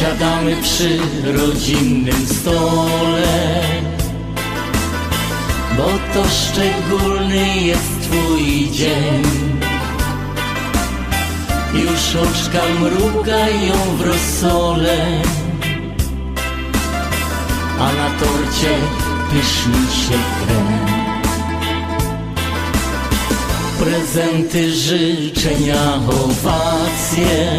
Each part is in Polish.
Siadamy przy rodzinnym stole. Bo to szczególny jest twój dzień. Już oczka mrugają w rosole. A na torcie pyszni się krem. Prezenty, życzenia, owacje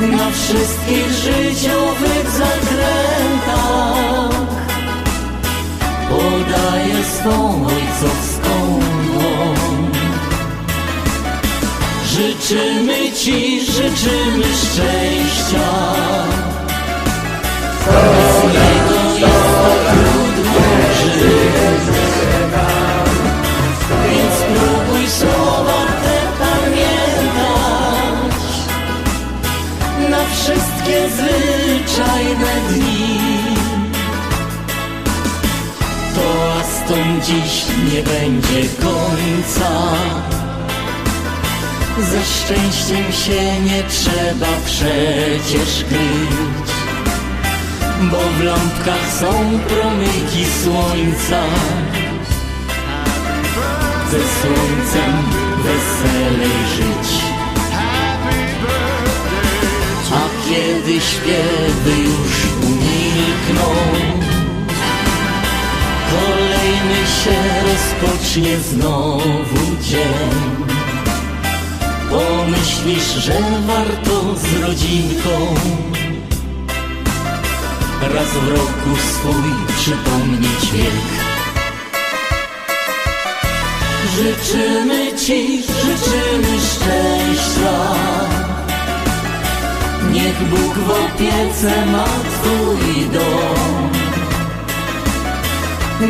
Na wszystkich życiowych zakrętach. Podaje swą ojcowską dłoń. Życzymy Ci, życzymy szczęścia wszystkie zwyczajne dni. Toastom dziś nie będzie końca. Ze szczęściem się nie trzeba przecież kryć Bo w lampkach są promyki słońca. Ze słońcem weselej żyć. Śpiewy już umilkną, kolejny się rozpocznie znowu dzień. Pomyślisz, że warto z rodzinką raz w roku swój przypomnieć wiek. Życzymy Ci, życzymy szczęścia Bóg w opiece ma Twój dom.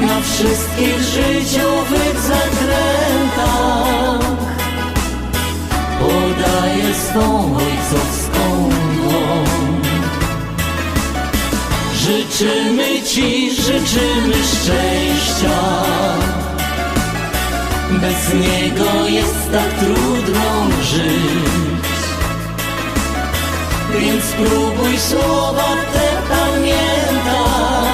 Na wszystkich życiowych zakrętach Podaje swą ojcowską dłoń. Życzymy Ci, życzymy szczęścia. Bez niego jest tak trudno żyć Więc spróbuj słowa te pamiętać.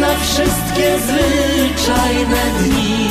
Na wszystkie zwyczajne dni